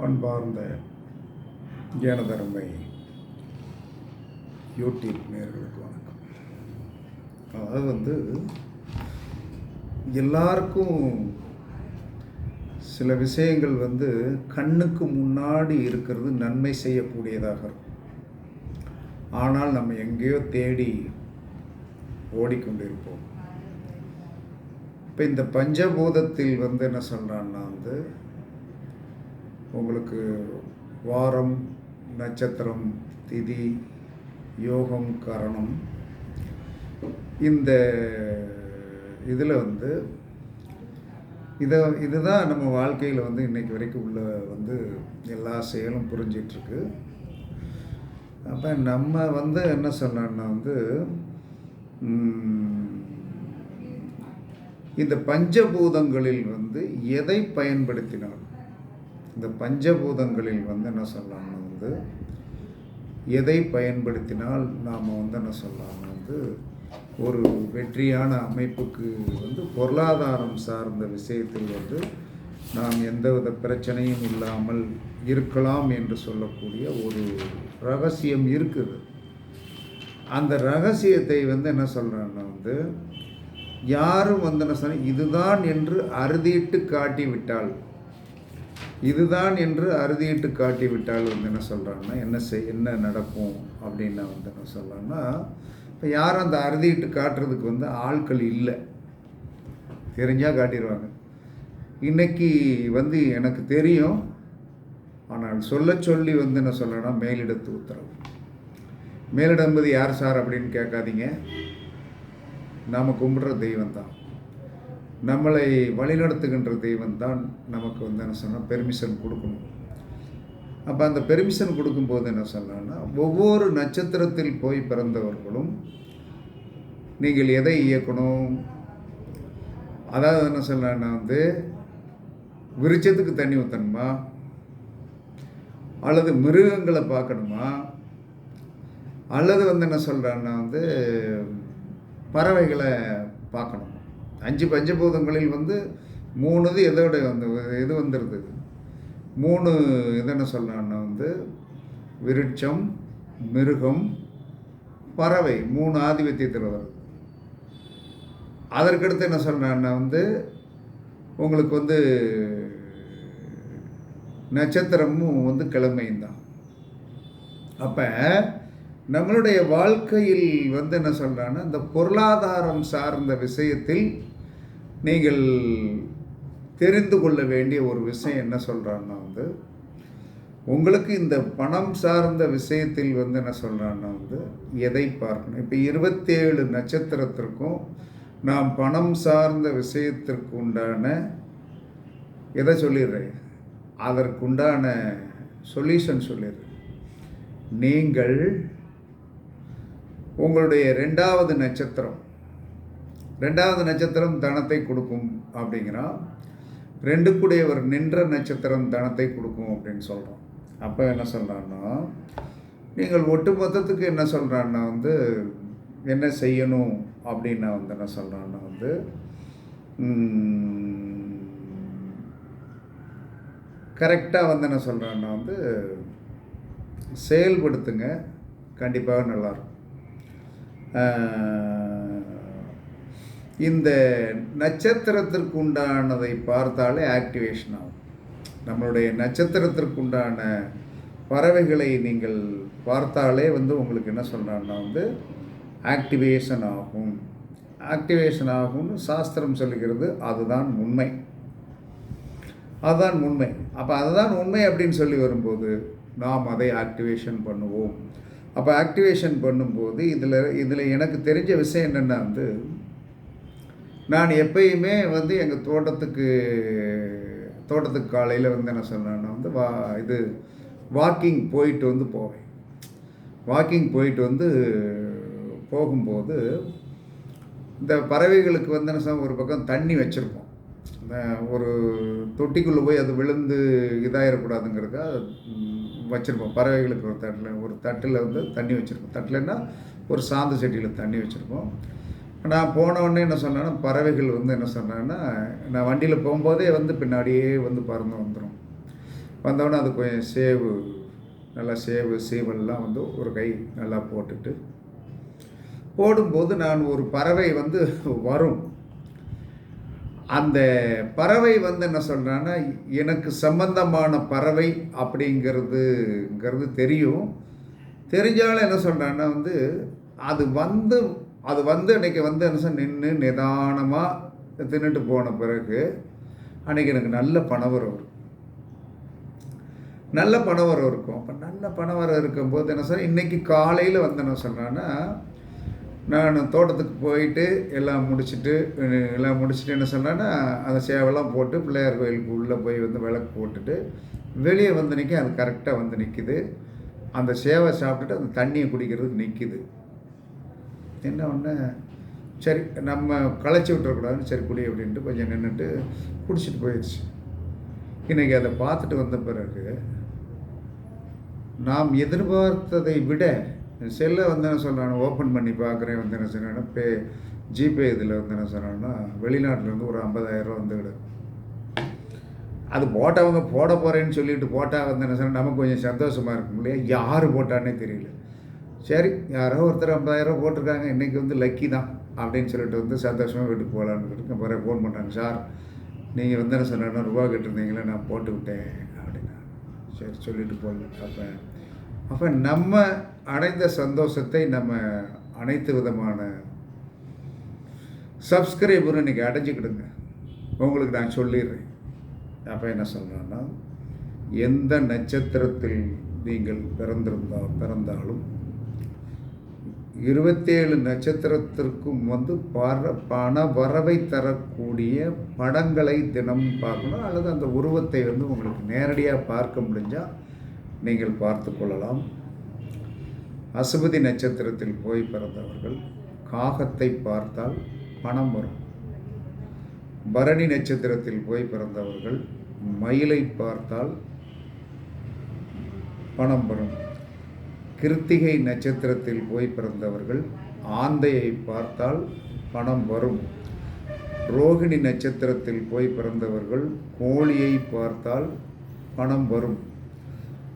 பண்பார்ந்த ஜனதர்மை YouTube நேர்களுக்கு வணக்கம். அதாவது வந்து எல்லாருக்கும் சில விஷயங்கள் வந்து கண்ணுக்கு முன்னாடி இருக்கிறது நன்மை செய்யக்கூடியதாக இருக்கும். ஆனால் நம்ம எங்கேயோ தேடி ஓடிக்கொண்டிருப்போம். இப்போ இந்த பஞ்சபூதத்தில் வந்து என்ன சொல்கிறான்னா வந்து உங்களுக்கு வாரம் நட்சத்திரம் திதி யோகம் கரணம். இந்த இதில் வந்து இதை இதுதான் நம்ம வாழ்க்கையில் வந்து இன்றைக்கி வரைக்கும் உள்ள வந்து எல்லா செயலும் புரிஞ்சிட்ருக்கு. அப்போ நம்ம வந்து என்ன சொன்னோன்னா வந்து இந்த பஞ்சபூதங்களில் வந்து எதை பயன்படுத்தினாலும் இந்த பஞ்சபூதங்களில் வந்து என்ன சொல்லலாம்னு வந்து எதை பயன்படுத்தினால் நாம் வந்து என்ன சொல்லலாம் வந்து ஒரு வெற்றியான அமைப்புக்கு வந்து பொருளாதாரம் சார்ந்த விஷயத்தில் வந்து நாம் எந்தவித பிரச்சனையும் இல்லாமல் இருக்கலாம் என்று சொல்லக்கூடிய ஒரு ரகசியம் இருக்குது. அந்த ரகசியத்தை வந்து என்ன சொல்கிறேன்னா வந்து யாரும் வந்து என்ன சொன்ன இதுதான் என்று அறுதிட்டு காட்டி விட்டால் இதுதான் என்று அறுதியிட்டு காட்டி விட்டால் வந்து என்ன சொல்கிறாங்கன்னா என்ன செய் என்ன நடக்கும் அப்படின்னு வந்து என்ன சொல்கிறான்னா இப்போ யாரும் அந்த அறுதியிட்டு காட்டுறதுக்கு வந்து ஆட்கள் இல்லை. தெரிஞ்சால் காட்டிடுவாங்க இன்னைக்கு வந்து எனக்கு தெரியும் ஆனால் சொல்ல சொல்லி வந்து என்ன சொல்லணும்னா மேலிடத்து உத்தரவு. மேலிடம்பது யார் சார் அப்படின்னு கேட்காதீங்க. நாம் கும்பிட்ற தெய்வம் தான் நம்மளை வழிநடத்துகின்ற தெய்வம் தான் நமக்கு வந்து என்ன சொன்னால் பெர்மிஷன் கொடுக்கணும். அப்போ அந்த பெர்மிஷன் கொடுக்கும்போது என்ன சொல்லலாம்னா ஒவ்வொரு நட்சத்திரத்தில் போய் பிறந்தவர்களும் நீங்கள் எதை இயக்கணும்? அதாவது என்ன சொல்லலாம்னா வந்து விருட்சத்துக்கு தண்ணி ஊற்றணுமா அல்லது மிருகங்களை பார்க்கணுமா? அல்லது வந்து என்ன சொல்கிறான்னா வந்து பறவைகளை பார்க்கணும். அஞ்சு பஞ்சபூதங்களில் வந்து மூணு இது எதோட வந்து இது வந்துடுது மூணு இது என்ன சொல்லலாம்னா வந்து விருட்சம் மிருகம் பறவை மூணு ஆதிபத்தியத்தில் வருது அதற்கடுத்து என்ன சொல்கிறான்னா வந்து உங்களுக்கு வந்து நட்சத்திரமும் வந்து கிழமையும் தான் அப்போ நம்மளுடைய வாழ்க்கையில் வந்து என்ன சொல்கிறான்னா இந்த பொருளாதாரம் சார்ந்த விஷயத்தில் நீங்கள் தெரிந்து கொள்ள வேண்டிய ஒரு விஷயம் என்ன சொல்கிறான்னா வந்து உங்களுக்கு இந்த பணம் சார்ந்த விஷயத்தில் வந்து என்ன சொல்கிறான்னா வந்து எதை பார்க்கணும்? இப்போ இருபத்தேழு நட்சத்திரத்திற்கும் நாம் பணம் சார்ந்த விஷயத்திற்கு உண்டான எதை சொல்லிடுறேன்? அதற்குண்டான சொல்யூஷன் சொல்லிடுறேன். நீங்கள் உங்களுடைய ரெண்டாவது நட்சத்திரம் ரெண்டாவது நட்சத்திரம் தனத்தை கொடுக்கும் அப்படிங்கிறா. ரெண்டுக்குடையவர் நின்ற நட்சத்திரம் தனத்தை கொடுக்கும் அப்படின்னு சொல்கிறோம் அப்போ என்ன சொல்கிறான்னா நீங்கள் ஒட்டு மொத்தத்துக்கு என்ன சொல்கிறான்னா வந்து என்ன செய்யணும் அப்படின்னு வந்து என்ன சொல்கிறான்னா வந்து கரெக்டாக வந்து என்ன சொல்கிறான்னா வந்து செயல்படுத்துங்க. கண்டிப்பாக நல்லாயிருக்கும் இந்த நட்சத்திரத்திற்கு உண்டானதை பார்த்தாலே ஆக்டிவேஷன் ஆகும். நம்மளுடைய நட்சத்திரத்திற்கு உண்டான பறவைகளை நீங்கள் பார்த்தாலே வந்து உங்களுக்கு என்ன சொல்கிறாங்கன்னா வந்து ஆக்டிவேஷன் ஆகும். ஆக்டிவேஷன் ஆகும்னு சாஸ்திரம் சொல்லுகிறது அதுதான் உண்மை. அதுதான் உண்மை. அப்போ அதுதான் உண்மை அப்படின்னு சொல்லி வரும்போது நாம் அதை ஆக்டிவேஷன் பண்ணுவோம். அப்போ ஆக்டிவேஷன் பண்ணும்போது இதில் இதில் எனக்கு தெரிஞ்ச விஷயம் என்னென்னா வந்து நான் எப்பயுமே வந்து எங்கள் தோட்டத்துக்கு தோட்டத்துக்கு காலையில் வந்து என்ன சொன்னேன்னா வந்து வா இது வாக்கிங் போயிட்டு வந்து போவேன். வாக்கிங் போயிட்டு வந்து போகும்போது இந்த பறவைகளுக்கு வந்து என்ன சொல்ல ஒரு பக்கம் தண்ணி வச்சுருப்போம். ஒரு தொட்டிக்குள்ளே போய் அது விழுந்து இதாகிடக்கூடாதுங்கிறதுக்காக வச்சுருப்போம். பறவைகளுக்கு ஒரு தட்டில் ஒரு தட்டில் வந்து தண்ணி வச்சுருப்போம். தட்டில்னா ஒரு சாந்து செடியில் தண்ணி வச்சுருப்போம். நான் போனவுடனே என்ன சொன்னேன்னா பறவைகள் வந்து என்ன சொன்னேன்னா நான் வண்டியில் போகும்போதே வந்து பின்னாடியே வந்து பறந்து வந்துடும் வந்தோடனே அது கொஞ்சம் சேவு நல்லா சேவு சீவல்லாம் வந்து ஒரு கை நல்லா போட்டுட்டு போடும்போது நான் ஒரு பறவை வந்து வரும். அந்த பறவை வந்து என்ன சொல்கிறான்னா எனக்கு சம்பந்தமான பறவை அப்படிங்கிறதுங்கிறது தெரியும். தெரிஞ்சாலும் என்ன சொல்கிறான்னா வந்து அது வந்து அது வந்து அன்றைக்கி வந்து என்ன நின்று நிதானமாக தின்னுட்டு போன பிறகு அன்றைக்கி எனக்கு நல்ல பணவரம் இருக்கும். நல்ல பணவரம் இருக்கும். அப்போ நல்ல பணவரம் இருக்கும்போது என்ன சார் இன்றைக்கி காலையில் வந்து என்ன சொல்கிறேன்னா நான் தோட்டத்துக்கு போயிட்டு எல்லாம் முடிச்சுட்டு எல்லாம் முடிச்சுட்டு என்ன சொன்னேன்னா அந்த சேவெல்லாம் போட்டு பிள்ளையார் கோயிலுக்கு உள்ளே போய் வந்து விளக்கு போட்டுட்டு வெளியே வந்து நிற்க அது கரெக்டாக வந்து நிற்கிது அந்த சேவை சாப்பிட்டுட்டு அந்த தண்ணியை குடிக்கிறதுக்கு நிற்கிது என்ன ஒன்று சரி நம்ம களைச்சி விட்டுறக்கூடாதுன்னு சரி குடி அப்படின்ட்டு கொஞ்சம் நின்றுட்டு குடிச்சிட்டு போயிடுச்சு. இன்றைக்கி அதை பார்த்துட்டு வந்த பிறகு நாம் எதிர்பார்த்ததை விட செல்லை வந்து என்ன சொல்கிறானு ஓப்பன் பண்ணி பார்க்குறேன் வந்து என்ன சொன்னான்னா பே ஜிபே இதில் வந்து என்ன சொன்னான்னா வெளிநாட்டிலேருந்து ஒரு ஐம்பதாயிரரூவா வந்துக்கிடு அது போட்டவங்க போட போகிறேன்னு சொல்லிட்டு போட்டால் வந்து என்ன சொன்னால் நமக்கு கொஞ்சம் சந்தோஷமாக இருக்கும் இல்லையா? யார் போட்டான்னே தெரியல. சரி யாரோ ஒருத்தர் ஐம்பதாயிரம் போட்டிருக்காங்க இன்றைக்கி வந்து லக்கி தான் அப்படின்னு சொல்லிட்டு வந்து சந்தோஷமாக வீட்டுக்கு போகலான்னு சொல்லிட்டு அப்புறம் ஃபோன் பண்ணுறாங்க சார் நீங்கள் வந்து என்ன சொன்ன ரூபா கேட்டிருந்தீங்களே நான் போட்டு விட்டேன் அப்படின்னா. சரி சொல்லிட்டு போகல அப்போ அப்போ நம்ம அடைந்த சந்தோஷத்தை நம்ம அனைத்து விதமான சப்ஸ்கிரைபரும் இன்றைக்கி அடைஞ்சிக்கிடுங்க. உங்களுக்கு நான் சொல்லிடுறேன். அப்போ என்ன சொல்கிறேன்னா எந்த நட்சத்திரத்தில் நீங்கள் பிறந்திருந்தால் பிறந்தாலும் இருபத்தேழு நட்சத்திரத்திற்கும் வந்து பர பண வரவை தரக்கூடிய படங்களை தினம் பார்க்கணும். அல்லது அந்த உருவத்தை வந்து உங்களுக்கு நேரடியாக பார்க்க முடிஞ்சால் நீங்கள் பார்த்து கொள்ளலாம். அசுபதி நட்சத்திரத்தில் போய் பிறந்தவர்கள் காகத்தை பார்த்தால் பணம் வரும். பரணி நட்சத்திரத்தில் போய் பிறந்தவர்கள் மயிலை பார்த்தால் பணம் வரும். கிருத்திகை நட்சத்திரத்தில் போய் பிறந்தவர்கள் ஆந்தையை பார்த்தால் பணம் வரும். ரோகிணி நட்சத்திரத்தில் போய் பிறந்தவர்கள் கோழியை பார்த்தால் பணம் வரும்.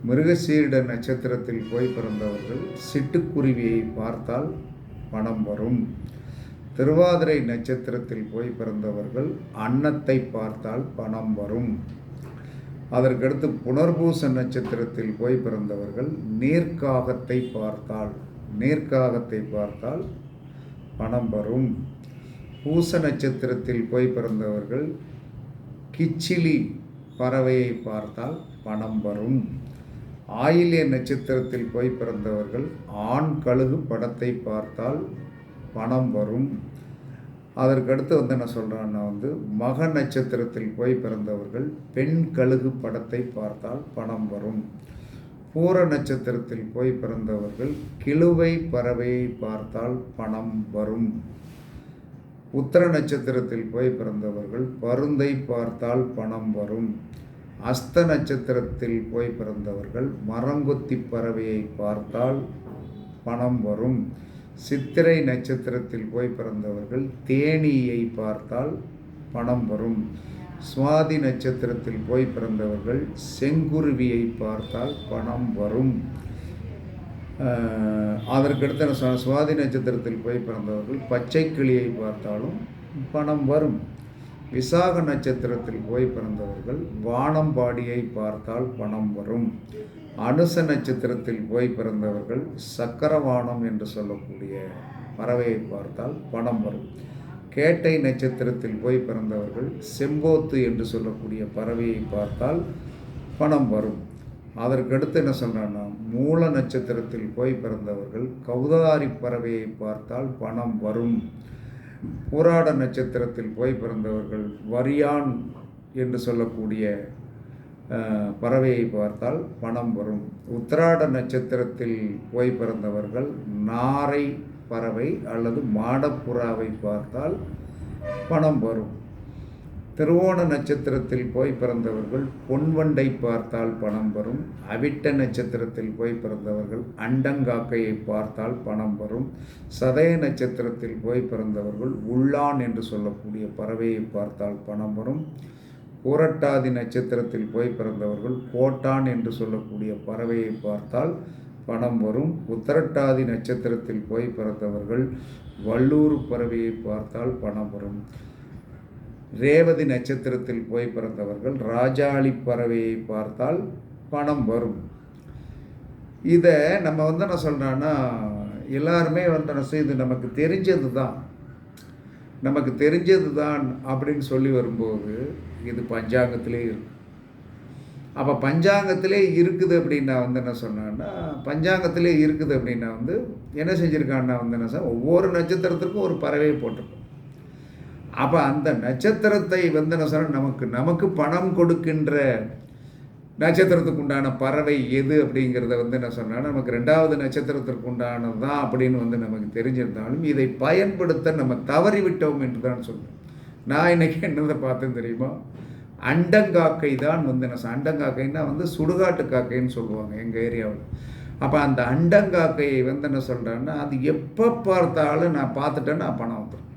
மிருகசீரிட நட்சத்திரத்தில் போய் பிறந்தவர்கள் சிட்டுக்குருவியை பார்த்தால் பணம் வரும். திருவாதிரை நட்சத்திரத்தில் போய் பிறந்தவர்கள் அன்னத்தை பார்த்தால் பணம் வரும். அதற்கடுத்து புனர்பூச நட்சத்திரத்தில் போய் பிறந்தவர்கள் நேர்காகத்தை பார்த்தால் நேர்காகத்தை பார்த்தால் பணம் வரும். பூச நட்சத்திரத்தில் போய் பிறந்தவர்கள் கிச்சிலி பறவையை பார்த்தால் பணம் வரும். ஆயிலிய நட்சத்திரத்தில் போய் பிறந்தவர்கள் ஆண் கழுகு படத்தை பார்த்தால் பணம் வரும். அதற்கடுத்து வந்து என்ன சொல்கிறேன்னா வந்து மக நட்சத்திரத்தில் போய் பிறந்தவர்கள் பெண் கழுகு படத்தை பார்த்தால் பணம் வரும். பூர நட்சத்திரத்தில் போய் பிறந்தவர்கள் கிழுவை பறவையை பார்த்தால் பணம் வரும். உத்தர நட்சத்திரத்தில் போய் பிறந்தவர்கள் பருந்தை பார்த்தால் பணம் வரும். அஸ்த நட்சத்திரத்தில் போய் பிறந்தவர்கள் மரங்கொத்தி பறவையை பார்த்தால் பணம் வரும். சித்திரை நட்சத்திரத்தில் போய் பிறந்தவர்கள் தேனியை பார்த்தால் பணம் வரும். சுவாதி நட்சத்திரத்தில் போய் பிறந்தவர்கள் செங்குருவியை பார்த்தால் பணம் வரும். அதற்கடுத்த சுவாதி நட்சத்திரத்தில் போய் பிறந்தவர்கள் பச்சை கிளியை பார்த்தாலும் பணம் வரும். விசாக நட்சத்திரத்தில் போய் பிறந்தவர்கள் வானம்பாடியை பார்த்தால் பணம் வரும். அனுச நட்சத்திரத்தில் போய் பிறந்தவர்கள் சக்கரவானம் என்று சொல்லக்கூடிய பறவையை பார்த்தால் பணம் வரும். கேட்டை நட்சத்திரத்தில் போய் பிறந்தவர்கள் செம்போத்து என்று சொல்லக்கூடிய பறவையை பார்த்தால் பணம் வரும். அதற்கடுத்து என்ன சொல்கிறேன்னா மூல நட்சத்திரத்தில் போய் பிறந்தவர்கள் கௌதாரி பறவையை பார்த்தால் பணம் வரும். போராட நட்சத்திரத்தில் போய் பிறந்தவர்கள் வரியான் என்று சொல்லக்கூடிய பறவையை பார்த்தால் பணம் வரும். உத்திராட நட்சத்திரத்தில் போய் பிறந்தவர்கள் நாரை பறவை அல்லது மாடப்புறாவை பார்த்தால் பணம் வரும். திருவோண நட்சத்திரத்தில் போய் பிறந்தவர்கள் பொன்வண்டை பார்த்தால் பணம் வரும். அவிட்ட நட்சத்திரத்தில் போய் பிறந்தவர்கள் அண்டங்காக்கையை பார்த்தால் பணம் வரும். சதய நட்சத்திரத்தில் போய் பிறந்தவர்கள் உள்ளான் என்று சொல்லக்கூடிய பறவையை பார்த்தால் பணம் வரும். பூரட்டாதி நட்சத்திரத்தில் போய் பிறந்தவர்கள் கோட்டான் என்று சொல்லக்கூடிய பறவையை பார்த்தால் பணம் வரும். உத்தரட்டாதி நட்சத்திரத்தில் போய் பிறந்தவர்கள் வள்ளூர் பறவையை பார்த்தால் பணம் வரும். ரேவதி நட்சத்திரத்தில் போய் பிறந்தவர்கள் ராஜாளி பறவையை பார்த்தால் பணம் வரும். இதை நம்ம வந்து என்ன சொல்கிறோன்னா எல்லாருமே வந்து என்ன செய்து நமக்கு தெரிஞ்சது தான் நமக்கு தெரிஞ்சது தான் அப்படின்னு சொல்லி வரும்போது இது பஞ்சாங்கத்திலே இருக்கு. அப்போ பஞ்சாங்கத்திலே இருக்குது அப்படின்னா வந்து என்ன சொன்னான்னா பஞ்சாங்கத்திலே இருக்குது அப்படின்னா வந்து என்ன செஞ்சுருக்கான்னா வந்து என்ன சார் ஒவ்வொரு நட்சத்திரத்திற்கும் ஒரு பறவையை போட்டிருக்கும். அப்போ அந்த நட்சத்திரத்தை வந்து என்ன சொன்னால் நமக்கு நமக்கு பணம் கொடுக்கின்ற நட்சத்திரத்துக்கு உண்டான பறவை எது அப்படிங்கிறத வந்து என்ன சொன்னால் நமக்கு ரெண்டாவது நட்சத்திரத்திற்கு உண்டானது தான் அப்படின்னு வந்து நமக்கு தெரிஞ்சிருந்தாலும் இதை பயன்படுத்த நம்ம தவறிவிட்டோம் என்று தான் சொல்லுவேன் நான் இன்னைக்கு என்னதை பார்த்தேன் தெரியுமா? அண்டங்காக்கை தான் வந்து என்ன அண்டங்காக்கைன்னா வந்து சுடுகாட்டு காக்கைன்னு சொல்லுவாங்க எங்கள் ஏரியாவில். அப்போ அந்த அண்டங்காக்கையை வந்து என்ன சொல்கிறேன்னா அது எப்போ பார்த்தாலும் நான் பார்த்துட்டேன்னா பணம் வந்துடும்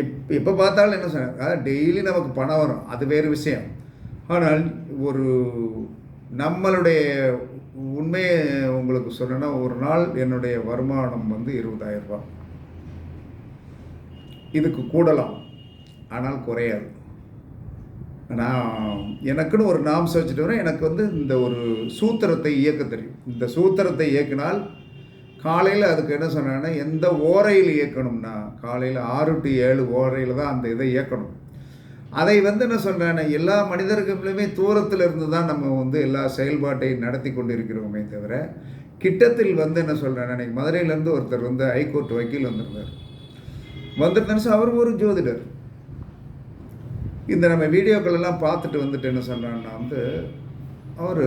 எப் எப்போ பார்த்தாலும் என்ன சொன்ன அதாவது டெய்லி நமக்கு பணம் வரும். அது வேறு விஷயம். ஆனால் ஒரு நம்மளுடைய உண்மையை உங்களுக்கு சொல்லணும்னா ஒரு நாள் என்னுடைய வருமானம் வந்து இருபதாயிரம் ரூபாய். இதுக்கு கூடலாம். ஆனால் குறையாது. நான் எனக்குன்னு ஒரு நாம்ஸ் வச்சுட்டு வரேன். எனக்கு வந்து இந்த ஒரு சூத்திரத்தை இயக்க தெரியும். இந்த சூத்திரத்தை இயக்கினால் காலையில் அதுக்கு என்ன சொன்னேன்னா எந்த ஓரையில் இயக்கணும்னா காலையில் ஆறு டு ஏழு ஓரையில் தான் அந்த இதை இயக்கணும். அதை வந்து என்ன சொல்கிறேன்னா எல்லா மனிதர்களுமே தூரத்தில் இருந்து தான் நம்ம வந்து எல்லா செயல்பாட்டையும் நடத்தி கொண்டு இருக்கிறோமே தவிர கிட்டத்தில் வந்து என்ன சொல்கிறேன்னா அன்றைக்கி மதுரையிலேருந்து ஒருத்தர் வந்து ஹைகோர்ட் வக்கீல் வந்திருந்தார். வந்துருந்தேன்னு அவர் ஒரு ஜோதிடர். இந்த நம்ம வீடியோக்கள் எல்லாம் பார்த்துட்டு வந்துட்டு என்ன சொல்கிறான்னா வந்து அவர்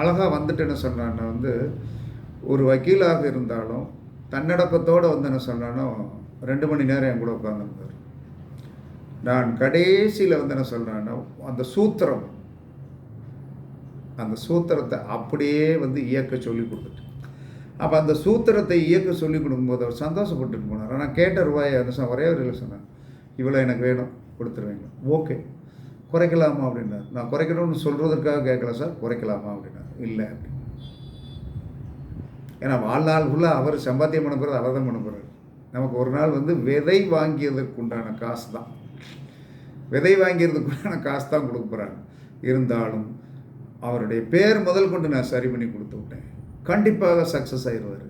அழகாக வந்துட்டு என்ன சொல்கிறான்னா வந்து ஒரு வக்கீலாக இருந்தாலும் தன்னடக்கத்தோடு வந்து என்ன சொல்கிறானோ ரெண்டு மணி நேரம் என் கூட உட்காந்துருந்தார் நான் கடைசியில் வந்து என்ன சொல்கிறேன்னா அந்த சூத்திரம் அந்த சூத்திரத்தை அப்படியே வந்து இயக்க சொல்லி கொடுத்துட்டு. அப்போ அந்த சூத்திரத்தை இயக்க சொல்லி கொடுக்கும்போது அவர் சந்தோஷப்பட்டுட்டு போனார். ஆனால் கேட்ட ரூபாயை அந்த ஒரே ஒரு இல்லை இவ்வளோ எனக்கு வேணும் கொடுத்துருவீங்க. ஓகே. குறைக்கலாமா? அப்படின்னார். நான் குறைக்கணும்னு சொல்கிறதுக்காக கேட்கல சார். குறைக்கலாமா? அப்படின்னார். இல்லை. அப்படின்னு ஏன்னா வாழ்நாள் ஃபுல்லாக அவர் சம்பாத்தியம் பண்ண போகிறது அவர் தான் பண்ண போகிறார் நமக்கு ஒரு நாள் வந்து விதை வாங்கியதற்கு உண்டான காசு தான். விதை வாங்கியதுக்கு உண்டான காசு தான் கொடுக்க போகிறாங்க இருந்தாலும் அவருடைய பேர் முதல் கொண்டு நான் சரி பண்ணி கொடுத்து விட்டேன். கண்டிப்பாக சக்ஸஸ் ஆயிடுவார்.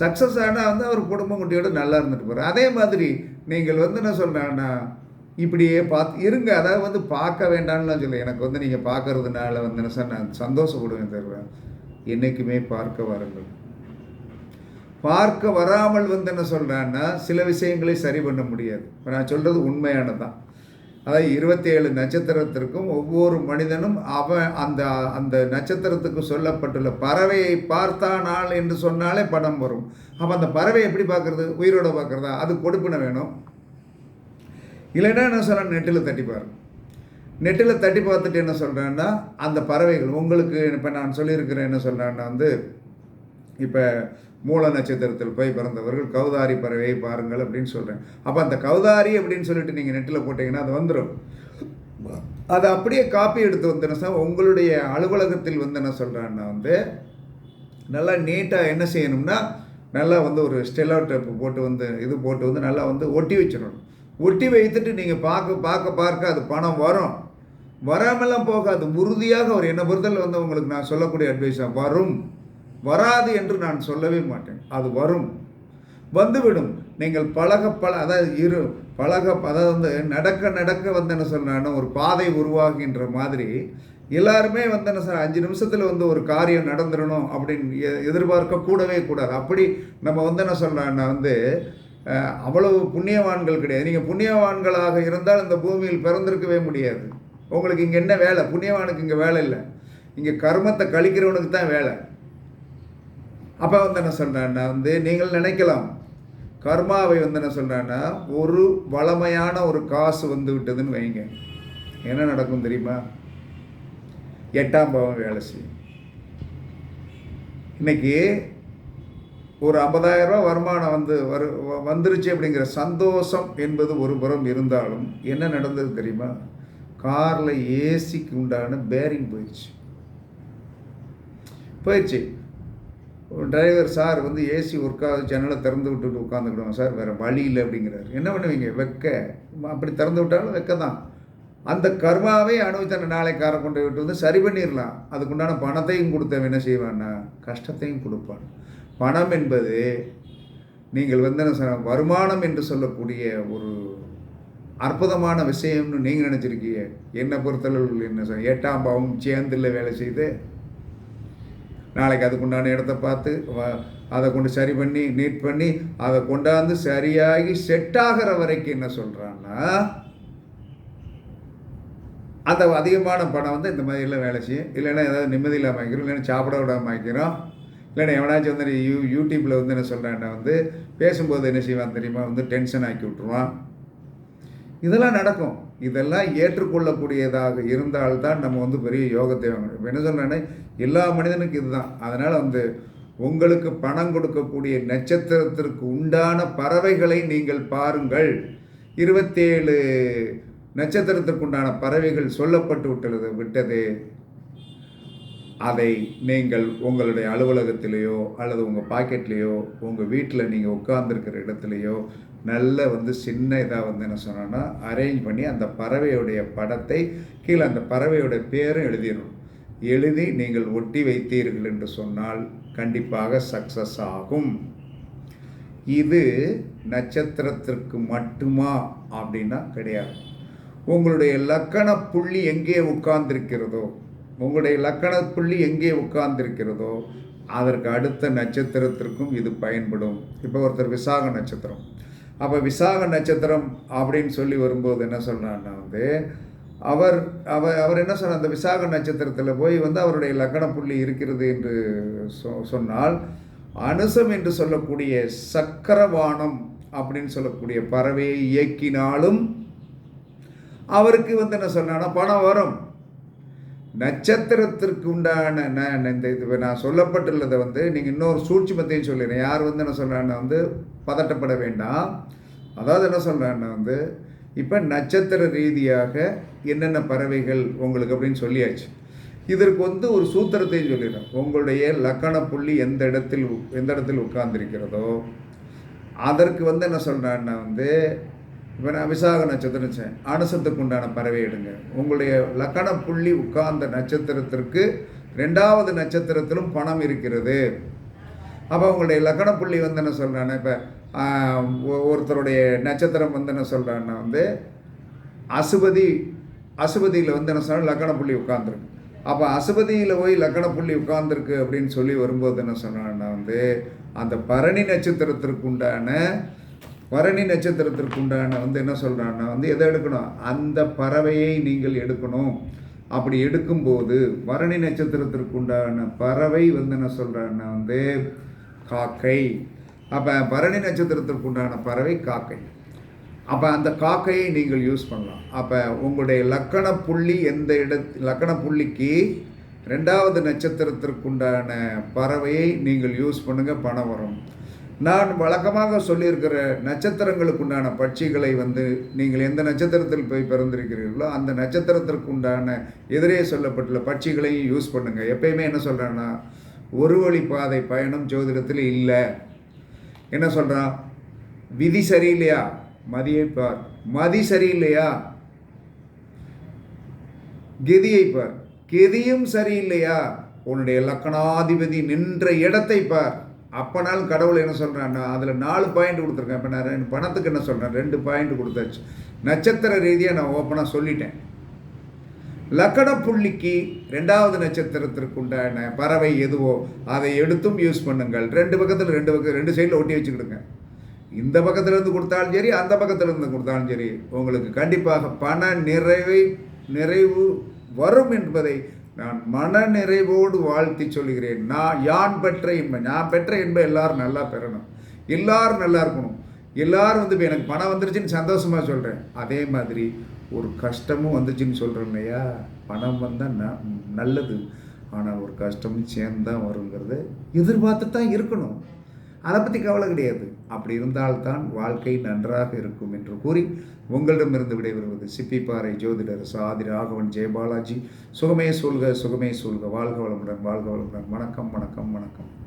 சக்ஸஸ் ஆனால் வந்து அவர் குடும்பம் குட்டியோட நல்லா இருந்துட்டு போகிறார் அதே மாதிரி நீங்கள் வந்து என்ன சொல்கிறேன்னா இப்படியே பார்த்து இருங்க அதாவது வந்து பார்க்க வேண்டாம்னுலாம் சொல்ல எனக்கு வந்து நீங்கள் பார்க்கறதுனால வந்து என்ன சார் நான் சந்தோஷப்படுவேன் தருவேன் என்றைக்குமே பார்க்க வாருங்கள். பார்க்க வராமல் வந்து என்ன சொல்கிறான்னா சில விஷயங்களை சரி பண்ண முடியாது. இப்போ நான் சொல்கிறது உண்மையானது தான் அதாவது இருபத்தேழு நட்சத்திரத்திற்கும் ஒவ்வொரு மனிதனும் அவன் அந்த அந்த நட்சத்திரத்துக்கு சொல்லப்பட்டுள்ள பறவையை பார்த்தானால் என்று சொன்னாலே படம் வரும். அப்போ அந்த பறவை எப்படி பார்க்குறது? உயிரோட பார்க்குறதா? அது கொடுப்பின வேணும். இல்லைன்னா என்ன சொல்கிறேன் நெட்டில் தட்டிப்பார் நெட்டில் தட்டி பார்த்துட்டு என்ன சொல்கிறேன்னா அந்த பறவைகள் உங்களுக்கு இப்போ நான் சொல்லியிருக்கிறேன் என்ன சொல்கிறேன்னா வந்து இப்போ மூல நட்சத்திரத்தில் போய் பிறந்தவர்கள் கௌதாரி பறவையை பாருங்கள் அப்படின்னு சொல்கிறேன் அப்போ அந்த கௌதாரி அப்படின்னு சொல்லிட்டு நீங்கள் நெட்டில் போட்டிங்கன்னா அது வந்துடும் அதை அப்படியே காப்பி எடுத்து வந்து என்ன சார் உங்களுடைய அலுவலகத்தில் வந்து என்ன சொல்கிறேன்னா வந்து நல்லா நீட்டாக என்ன செய்யணும்னா நல்லா வந்து ஒரு ஸ்டெல்லோ டேப்பு போட்டு வந்து இது போட்டு வந்து நல்லா வந்து ஒட்டி வச்சிடணும். ஒட்டி வைத்துட்டு நீங்கள் பார்க்க பார்க்க பார்க்க அது பணம் வரும். வராமலாம் போகாது. உறுதியாக ஒரு என்ன பொறுத்தல வந்து உங்களுக்கு நான் சொல்லக்கூடிய அட்வைஸாக வரும். வராது என்று நான் சொல்லவே மாட்டேன். அது வரும். வந்துவிடும். நீங்கள் பழக பழ அதாவது இரு பழக அதாவது வந்து நடக்க நடக்க வந்து என்ன சொல்றேன்னா ஒரு பாதை உருவாகின்ற மாதிரி எல்லாருமே வந்து என்ன சார் அஞ்சு நிமிஷத்தில் வந்து ஒரு காரியம் நடந்துடணும் அப்படின்னு எ- எதிர்பார்க்க கூடவே கூடாது. அப்படி நம்ம வந்து என்ன சொல்கிறோன்னா வந்து அவ்வளவு புண்ணியவான்கள் கிடையாது. நீங்கள் புண்ணியவான்களாக இருந்தால் இந்த பூமியில் பிறந்திருக்கவே முடியாது. உங்களுக்கு இங்கே என்ன வேலை? புண்ணியவானுக்கு இங்கே வேலை இல்லை. இங்கே கர்மத்தை கழிக்கிறவனுக்கு தான் வேலை. அப்போ வந்து என்ன சொல்கிறேன்னா வந்து நீங்கள் நினைக்கலாம் கர்மாவை வந்து என்ன சொல்கிறேன்னா ஒரு வளமையான ஒரு காசு வந்து விட்டதுன்னு வைங்க. என்ன நடக்கும் தெரியுமா? எட்டாம் பாவம் வேலை செய்யும். இன்னைக்கு ஒரு ஐம்பதாயிரரூபா வருமானம் வந்து வரு வ- வந்துருச்சு அப்படிங்கிற சந்தோஷம் என்பது ஒரு புறம் இருந்தாலும் என்ன நடந்தது தெரியுமா? காரில் ஏசிக்கு உண்டான பேரிங் போயிடுச்சு. போயிடுச்சு. டிரைவர் சார் வந்து ஏசி ஒர்க்காக ஜன்னலை திறந்து விட்டுட்டு உட்காந்துக்கிடுவோம் சார். வேறு வழி இல்லை அப்படிங்கிறாரு. என்ன பண்ணுவீங்க? வெக்க. அப்படி திறந்து விட்டாலும் வெக்க தான். அந்த கர்மாவை அனுபவித்தன நாளை காரை கொண்டு விட்டு வந்து சரி பண்ணிடலாம். அதுக்குண்டான பணத்தையும் கொடுத்தவன் என்ன செய்வான்னா கஷ்டத்தையும் கொடுப்பான். பணம் என்பது நீங்கள் வந்து என்ன வருமானம் என்று சொல்லக்கூடிய ஒரு அற்புதமான விஷயம்னு நீங்கள் நினச்சிருக்கீங்க. என்னை பொறுத்தளவு என்ன சார் எட்டாம் பாவம் சேர்ந்தில் வேலை செய்து நாளைக்கு அதுக்குண்டான இடத்த பார்த்து அதை கொண்டு சரி பண்ணி நீட் பண்ணி அதை கொண்டாந்து சரியாகி செட் ஆகிற வரைக்கும் என்ன சொல்கிறான்னா அந்த அதிகமான பணம் வந்து இந்த மாதிரிலாம் வேலை செய்யும் இல்லைன்னா ஏதாவது நிம்மதி இல்லாமல் ஆகிக்கிறோம் இல்லைன்னா சாப்பிட விடாமல் வாங்கிக்கிறோம் இல்லைன்னா எவனாச்சும் வந்து யூ யூடியூப்பில் வந்து என்ன சொல்கிறான்னா வந்து பேசும்போது என்ன செய்வான் தெரியுமா? வந்து டென்ஷன் ஆக்கி விட்ருவான் இதெல்லாம் நடக்கும். இதெல்லாம் ஏற்றுக்கொள்ளக்கூடியதாக இருந்தால்தான் நம்ம வந்து பெரிய யோகத்தை வாங்கணும் என்ன சொல்கிறேன்னா எல்லா மனிதனுக்கும் இதுதான். அதனால் வந்து உங்களுக்கு பணம் கொடுக்கக்கூடிய நட்சத்திரத்திற்கு உண்டான பறவைகளை நீங்கள் பாருங்கள். இருபத்தேழு நட்சத்திரத்திற்கு உண்டான பறவைகள் சொல்லப்பட்டு விட்டது விட்டது. அதை நீங்கள் உங்களுடைய அலுவலகத்திலேயோ அல்லது உங்கள் பாக்கெட்லேயோ உங்கள் வீட்டில் நீங்கள் உட்கார்ந்துருக்கிற இடத்துலையோ நல்ல வந்து சின்ன இதாக வந்து என்ன சொன்னோன்னா அரேஞ்ச் பண்ணி அந்த பறவையுடைய படத்தை கீழே அந்த பறவையோட பேரும் எழுதிடணும். எழுதி நீங்கள் ஒட்டி வைத்தீர்கள் என்று சொன்னால் கண்டிப்பாக சக்ஸஸ் ஆகும். இது நட்சத்திரத்திற்கு மட்டுமா அப்படின்னா கிடையாது. உங்களுடைய லக்கண புள்ளி எங்கே உட்கார்ந்திருக்கிறதோ உங்களுடைய லக்கண புள்ளி எங்கே உட்கார்ந்திருக்கிறதோ அதற்கு அடுத்த நட்சத்திரத்திற்கும் இது பயன்படும். இப்போ ஒருத்தர் விசாக நட்சத்திரம். அப்போ விசாக நட்சத்திரம் அப்படின்னு சொல்லி வரும்போது என்ன சொல்கிறான்னா வந்து அவர் அவர் அவர் என்ன சொன்னார்? அந்த விசாக நட்சத்திரத்தில் போய் வந்து அவருடைய லக்கண புள்ளி இருக்கிறது என்று சொ சொன்னால் அனுசம் என்று சொல்லக்கூடிய சக்கரவானம் அப்படின்னு சொல்லக்கூடிய பறவையை இயக்கினாலும் அவருக்கு வந்து என்ன சொன்னான்னா பணம் வரும். நட்சத்திரத்திற்கு உண்டான இந்த இது நான் சொல்லப்பட்டுள்ளதை வந்து நீங்கள் இன்னொரு சூட்சுமத்தையும் சொல்லிடுறேன். யார் வந்து என்ன சொல்கிறான்னு வந்து பதட்டப்பட வேண்டாம். அதாவது என்ன சொல்கிறான்னா வந்து இப்போ நட்சத்திர ரீதியாக என்னென்ன பறவைகள் உங்களுக்கு அப்படின்னு சொல்லியாச்சு. இதற்கு வந்து ஒரு சூத்திரத்தையும் சொல்லிடுறேன். உங்களுடைய லக்கண புள்ளி எந்த இடத்தில் எந்த இடத்தில் உட்கார்ந்திருக்கிறதோ அதற்கு வந்து என்ன சொல்கிறான்னா வந்து இப்போ நான் விசாக நட்சத்திரம் வச்சேன் அனுசத்துக்கு உண்டான பறவை எடுங்க. உங்களுடைய லக்கண புள்ளி உட்கார்ந்த நட்சத்திரத்திற்கு ரெண்டாவது நட்சத்திரத்திலும் பணம் இருக்கிறது. அப்போ உங்களுடைய லக்கண புள்ளி வந்து என்ன சொல்கிறான்னா இப்போ ஒருத்தருடைய நட்சத்திரம் வந்து என்ன சொல்கிறான்னா வந்து அசுபதி அசுபதியில் வந்து என்ன சொன்னால் லக்கண புள்ளி உட்கார்ந்துருக்கு. அப்போ அசுபதியில் போய் லக்கண புள்ளி உட்கார்ந்துருக்கு அப்படின்னு சொல்லி வரும்போது என்ன சொன்னான்னா வந்து அந்த பரணி நட்சத்திரத்திற்கு உண்டான பரணி நட்சத்திரத்திற்குண்டான வந்து என்ன சொல்கிறான்னா வந்து எதை எடுக்கணும்? அந்த பறவையை நீங்கள் எடுக்கணும். அப்படி எடுக்கும்போது பரணி நட்சத்திரத்திற்குண்டான பறவை வந்து என்ன சொல்கிறான்னா வந்து காக்கை. அப்போ பரணி நட்சத்திரத்திற்குண்டான பறவை காக்கை. அப்போ அந்த காக்கையை நீங்கள் யூஸ் பண்ணலாம். அப்போ உங்களுடைய லக்கண புள்ளி எந்த இட லக்கண புள்ளிக்கு ரெண்டாவது நட்சத்திரத்திற்குண்டான பறவையை நீங்கள் யூஸ் பண்ணுங்கள் பணம் வரும் நான் வழக்கமாக சொல்லியிருக்கிற நட்சத்திரங்களுக்குண்டான பட்சிகளை வந்து நீங்கள் எந்த நட்சத்திரத்தில் போய் பிறந்திருக்கிறீர்களோ அந்த நட்சத்திரத்திற்குண்டான எதிரே சொல்லப்பட்டுள்ள பட்சிகளையும் யூஸ் பண்ணுங்கள் எப்பயுமே என்ன சொல்கிறேன்னா ஒரு வழி பாதை பயணம் ஜோதிடத்தில் இல்லை. என்ன சொல்கிறான் விதி சரியில்லையா? மதியை பார். மதி சரியில்லையா? கெதியை பார். கெதியும் சரியில்லையா? உன்னுடைய லக்கணாதிபதி நின்ற இடத்தை பார். அப்போனாலும் கடவுள் என்ன சொல்கிறான்னா அதில் நாலு பாயிண்ட் கொடுத்துருக்கேன். இப்போ நான் ரெண்டு பணத்துக்கு என்ன சொல்கிறேன் ரெண்டு பாயிண்ட் கொடுத்தாச்சு. நட்சத்திர ரீதியாக நான் ஓப்பனாக சொல்லிட்டேன். லக்கண புள்ளிக்கு ரெண்டாவது நட்சத்திரத்திற்கு உண்டான பறவை எதுவோ அதை எடுத்தும் யூஸ் பண்ணுங்கள். ரெண்டு பக்கத்தில் ரெண்டு பக்கம் ரெண்டு சைடில் ஒட்டி வச்சுக்கிடுங்க. இந்த பக்கத்துலேருந்து கொடுத்தாலும் சரி அந்த பக்கத்துலேருந்து கொடுத்தாலும் சரி உங்களுக்கு கண்டிப்பாக பண நிறைவை நிறைவு வரும் என்பதை நான் மன நிறைவோடு வாழ்த்தி சொல்கிறேன் நான் யான் பெற்ற இன்பை நான் பெற்ற இன்பை எல்லாரும் நல்லா பெறணும். எல்லாரும் நல்லா இருக்கணும். எல்லாரும் வந்து இப்போ எனக்கு பணம் வந்துருச்சுன்னு சந்தோஷமாக சொல்கிறேன் அதே மாதிரி ஒரு கஷ்டமும் வந்துச்சுன்னு சொல்கிறேன் இல்லையா பணம் வந்தால் ந நல்லது. ஆனால் ஒரு கஷ்டமும் சேர்ந்து தான் வருங்கிறத எதிர்பார்த்து தான் இருக்கணும். அதை பற்றி கவலை கிடையாது. அப்படி இருந்தால்தான் வாழ்க்கை நன்றாக இருக்கும் என்று கூறி உங்களிடமிருந்து விடைபெறுவது சிப்பிப்பாறை ஜோதிடர் சாதி ராகவன் ஜெயபாலாஜி சுகமே சொல்க சுகமே சொல்க வாழ்க வளமுடன் வாழ்க வளமுடன். வணக்கம் வணக்கம் வணக்கம்.